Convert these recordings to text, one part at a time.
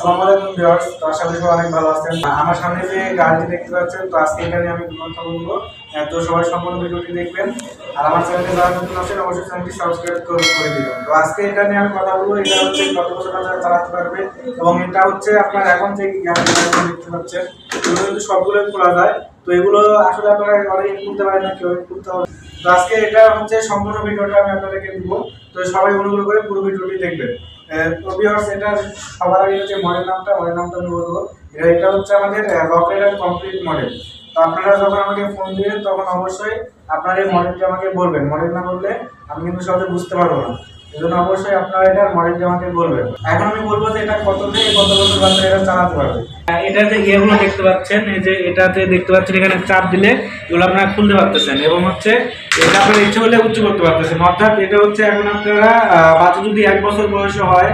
আসসালামু আলাইকুম ভিউয়ার্স, তো আশা করি অনেক ভালো আছেন। আমার সামনে যে গাড়িটি দেখতে পাচ্ছেন, তো আজকে এটা নিয়ে আমি কথা বলব। তো সবাই সম্পূর্ণ ভিডিওটি দেখবেন। আর আমার চ্যানেলে যারা নতুন আছেন, অবশ্যই চ্যানেলটি সাবস্ক্রাইব করে দিবেন। তো আজকে এটা নিয়ে আমি কথা বলব, এটা হচ্ছে কত বছর বাজারে চালাতে পারবে এবং এটা হচ্ছে আপনার এখন যে গাড়িটি দেখতে পাচ্ছেন, এগুলো কিন্তু সবগুলোই খোলা যায়। তো এগুলো আসলে আপনারা অনেকে খুলতে পারেন না, কেউ খুলতে হবে তো আজকে এটা হচ্ছে সম্পূর্ণ ভিডিওটা আমি আপনাদেরকে দিব। তো সবাই অনুগ্রহ করে পুরো ভিডিওটি দেখবেন। তো ভিউয়ার্স এটা সবার আগে হচ্ছে মডেল নামটা মডেল নামটা আমি বলব। এটা হচ্ছে আমাদের রকেটের কমপ্লিট মডেল তো আপনারা যখন আমাকে ফোন দিবেন, তখন অবশ্যই আপনার এই মডেলটি আমাকে বলবেন। মডেল না বললে আমি কিন্তু সহজে বুঝতে পারব না। এই জন্য অবশ্যই আপনারা এটার মডেলটি আমাকে বলবেন। এখন আমি বলব যে এটা কত থেকে কত বছর বাচ্চা এটা চালাতে পারবে। এটাতে ইয়েগুলো দেখতে পাচ্ছেন, এই যে এটাতে দেখতে পাচ্ছেন, এখানে চাপ দিলে এগুলো আপনারা খুলতে পারতেছেন এবং হচ্ছে এটা আপনার ইচ্ছে হলে উচ্চ করতে পারতেছেন। অর্থাৎ এটা হচ্ছে এখন আপনারা বাচ্চা যদি এক বছর বয়সে হয়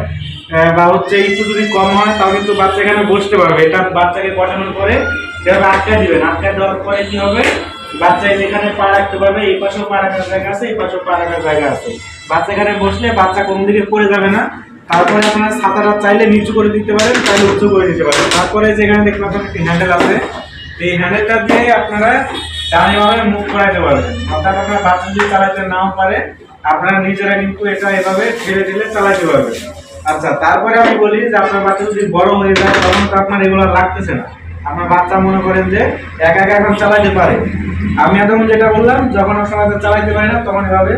বা হচ্ছে একটু যদি কম হয়, তাও কিন্তু বাচ্চা এখানে বসতে পারবে। এটা বাচ্চাকে বসানোর পরে এটা আটকা দিবেন। আটকা দেওয়ার পরে কি হবে? বাচ্চা যেখানে পা রাখতে পারবে, এই পাশেও পা রাখার জায়গা আছে, এই পাশেও পা রাখার জায়গা আছে। বাচ্চা এখানে বসলে বাচ্চা কোন দিকে পড়ে যাবে না। তারপরে আপনার ছাতাটা চাইলে নিচু করে দিতে পারেন, চাইলে উঁচু করে দিতে পারেন। তারপরে যেখানে দেখতে পাচ্ছেন একটি হ্যান্ডেল আছে, এই হ্যান্ডেলটা দিয়ে আপনারা ডানে ভাবে মুভ করাইতে পারবেন। অর্থাৎ আপনার বাচ্চা যদি চালাতে নাও পারে, আপনারা নিজেরা কিন্তু এটা এভাবে ঠেলে ঠেলে চালাতে পারবেন। আচ্ছা তারপরে আমি বলি যে আপনার বাচ্চা যদি বড় হয়ে যায়, তখন তো আপনার এগুলো লাগতেছে না। আপনার বাচ্চা মনে করেন যে একা একা এখন চালাতে পারে। আমি এখন যেটা বললাম, যখন সময় চালাইতে পারে না, তখন এভাবে।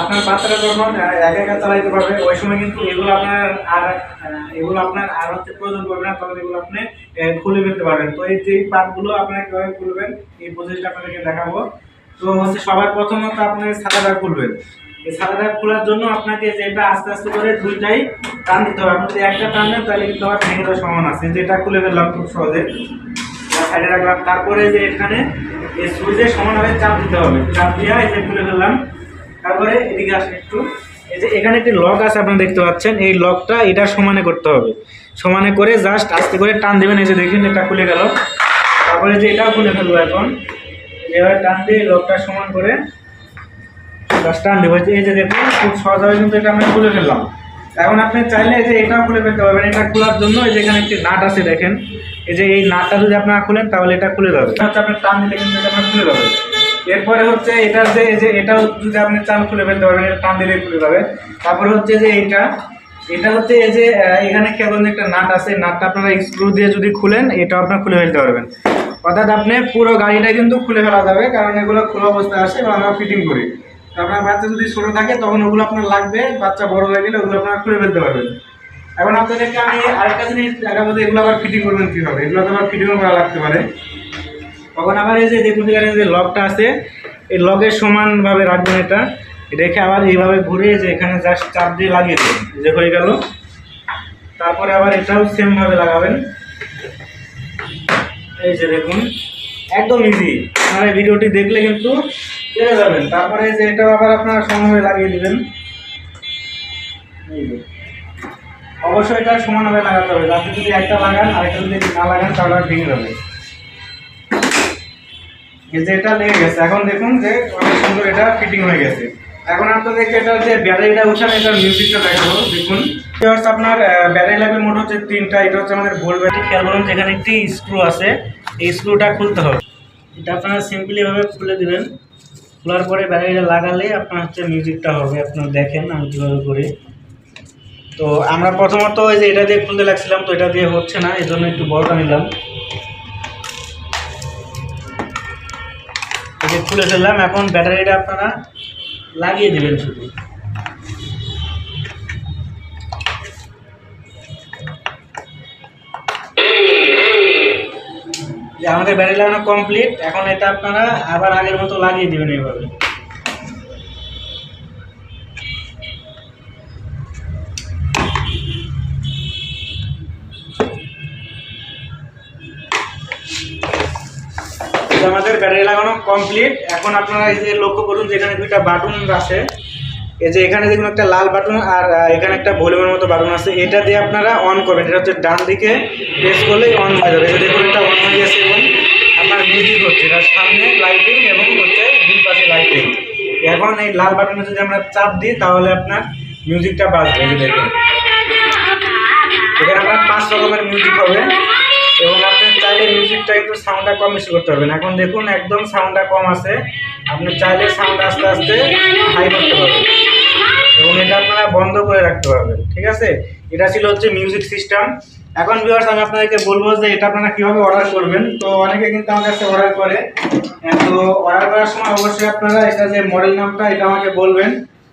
আপনার বাচ্চাটা যখন একা একা চালাইতে পারবে, ওই সময় কিন্তু এগুলো আপনার আর এগুলো আপনার আর হচ্ছে প্রয়োজন পড়বে না তখন এগুলো আপনি খুলে ফেলতে পারবেন। তো এই যে পার্টগুলো আপনারা কীভাবে খুলবেন, এই প্রসেসটা আপনাদেরকে দেখাবো। তো হচ্ছে সবার প্রথমত আপনি ছাতাটা খুলবেন। এই ছাতাটা খোলার জন্য আপনাকে যেটা আস্তে আস্তে করে দুইটাই টান দিতে হবে। আপনি যদি একটা টান দেন, তাহলে কিন্তু আবার ভেঙে যাওয়ার সমান আছে। যেটা খুলে ফেললাম খুব সহজে। সাইডে রাখলাম। তারপরে যে এখানে এই সুইচে সমানভাবে চাপ দিতে হবে। চাপ দিয়ে এই যে খুলে ফেললাম। তারপরে এদিকে আসেন একটু। এই যে এখানে একটি লক আছে, আপনারা দেখতে পাচ্ছেন। এই লকটা এটা সমানে করতে হবে। সমানে করে জাস্ট আস্তে করে টান দেবেন। এই যে দেখেন, এটা খুলে গেল। তারপরে যে এটাও খুলে ফেলব এখন। এবার টান দিয়ে লকটা সমান করে জাস্ট টান দেবো। এই যে- দেখুন, খুব সহজভাবে কিন্তু এটা আমরা খুলে ফেললাম। এখন আপনি চাইলে যে এটাও খুলে ফেলতে পারবেন, এটা খোলার জন্য এই যে এখানে একটি নাট আছে দেখেন। এই যে এই নাটটা যদি আপনারা খুলেন, তাহলে এটা খুলে যাবে। এটা হচ্ছে আপনি টান দিলে কিন্তু এটা আপনার খুলে যাবে। এরপরে হচ্ছে এটার যে, এই যে এটাও যদি আপনি চান খুলে ফেলতে পারবেন, এটা টান দিলে খুলে যাবে। তারপরে হচ্ছে যে এইটা এটা হচ্ছে এই যে এখানে কেবল একটা নাট আছে নাটটা আপনারা স্ক্রু দিয়ে যদি খুলেন, এটাও আপনার খুলে ফেলতে পারবেন। অর্থাৎ আপনি পুরো গাড়িটা কিন্তু খুলে ফেলা যাবে, কারণ এগুলো খোলা অবস্থায় আসে এবং আমরা ফিটিং করি। আপনার বাচ্চা যদি ছোটো থাকে, তখন ওগুলো আপনার লাগবে, বাচ্চা বড় হয়ে গেলে ওগুলো আপনারা খুলে ফেলতে পারবেন। এখন আপনাদেরকে আমি আরেকটা জিনিস দেখাবো এগুলো আবার ফিটিং করবেন কীভাবে। এগুলো তো আবার ফিটিংও করা লাগতে পারে। তখন আবার এই যে দেখুন যে লকটা আছে, এই লকের সমানভাবে রাখবেন এটা। রেখে আবার এইভাবে ঘুরে যে এখানে জাস্ট চাপ দিয়ে লাগিয়ে দেবেন যে হয়ে গেল। তারপরে আবার এটাও সেমভাবে লাগাবেন। এই যে দেখুন, একদম ইজি আপনারা ভিডিওটি দেখলে কিন্তু পেরে যাবেন। তারপরে যে এটাও আবার আপনারা সমানভাবে লাগিয়ে দিবেন। অবশ্যই এটা সমানভাবে লাগাতে হবে। যাতে যদি একটা লাগান, আরেকটা যদি না লাগান, তাহলে আর ভেঙে যাবে। যে এটা লেগে গেছে। এখন দেখুন যে অনেক সুন্দর এটা ফিটিং হয়ে গেছে। এখন আপনাদেরকে এটা যে ব্যাটারিটা উঠান এটা মিউজিকটা দেখাবো। দেখুন। এটা হচ্ছে আপনার ব্যাটারি লাগবে মোট হচ্ছে তিনটা। এটা হচ্ছে আমাদের ভোল ব্যাটারি খেয়াল করুন, যেখানে একটি স্ক্রু আছে, এই স্ক্রুটা খুলতে হবে। এটা আপনারা সিম্পলি ভাবে খুলে দিবেন। খোলার পরে ব্যাটারিটা লাগালে আপনার হচ্ছে মিউজিকটা হবে, আপনার দেখেন আমি কীভাবে করি। তো আমরা প্রথমত ওই যে এটা দিয়ে খুলতে লাগছিলাম, তো এটা দিয়ে হচ্ছে না এই জন্য একটু বড়টা নিলাম। খুলে ফেললাম, এখন ব্যাটারিটা আপনারা লাগিয়ে দেবেন শুধু। যে আমাদের ব্যাটারি লাগানো কমপ্লিট এখন এটা আপনারা আবার আগের মতো লাগিয়ে দেবেন এইভাবে। আমাদের ব্যাটারি লাগানো কমপ্লিট এখন আপনারা এই যে লক্ষ্য করুন যেখানে দুইটা বাটন আছে এই যে এখানে দেখুন একটা লাল বাটন আর এখানে একটা ভলিউমের মতো বাটন আছে। এটা দিয়ে আপনারা অন করবেন। এটা হচ্ছে ডান দিকে প্রেস করলেই অন হয়ে যাবে। এই দেখুন, এটা অন হয়ে গেছে এবং আপনার মিউজিক হচ্ছে। এটা সামনে লাইটিং এবং হচ্ছে দুই পাশে লাইটিং এখন এই লাল বাটনে যদি আমরা চাপ দিই, তাহলে আপনার মিউজিকটা বাজবে। এই দেখুন। এখানে আপনার পাঁচ রকমের মিউজিক হবে। এবং আপনি চাইলে মিউজিকটা একটু সাউন্ডটা কম বেশি করতে পারবেন। এখন দেখুন, একদম সাউন্ডটা কম আছে। আপনি চাইলে সাউন্ড আস্তে আস্তে হাই করতে পারবেন। বন্ধ করে রাখতে পারবেন ঠিক আছে? এটা ছিল হচ্ছে মিউজিক সিস্টেম এখন ভিউয়ার্স আমি আপনাদেরকে বলব যে এটা আপনারা কীভাবে অর্ডার করবেন? তো অনেকে কিন্তু আমার কাছে অর্ডার করে। তো অর্ডার করার সময় অবশ্যই আপনারা এটা যে মডেল নামটা, এটা আমাকে বলবেন।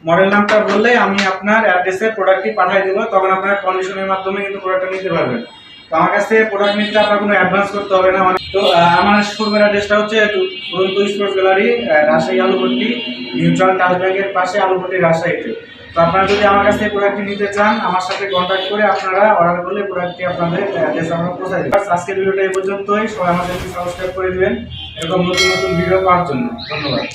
মডেল নামটা বললে আমি আপনার অ্যাড্রেসে প্রোডাক্টটি পাঠিয়ে দেবো, তখন আপনারা কন্ডিশনের মাধ্যমে কিন্তু প্রোডাক্টটা নিতে পারবেন। তো আমার কাছে প্রোডাক্ট নিতে আপনার কোনো অ্যাডভান্স করতে হবে না। মানে- তো আমার শোরুমের অ্যাড্রেসটা হচ্ছে Duronto sports gallery Rajshahi Alupatti mutual trust ব্যাংকের পাশে আলুপট্টি রাজশাহীতে। তো আপনারা যদি আমার কাছ প্রোডাক্টটি নিতে চান, আমার সাথে কন্ট্যাক্ট করে আপনারা অর্ডার করলে প্রোডাক্টটি আপনাদের অ্যাড্রেস আমরা পৌঁছাই দেবো। আজকের ভিডিওটা এই পর্যন্তই। সবাই আমাদেরকে সাবস্ক্রাইব করে দিবেন। এরকম নতুন নতুন ভিডিও পাওয়ার জন্য। ধন্যবাদ।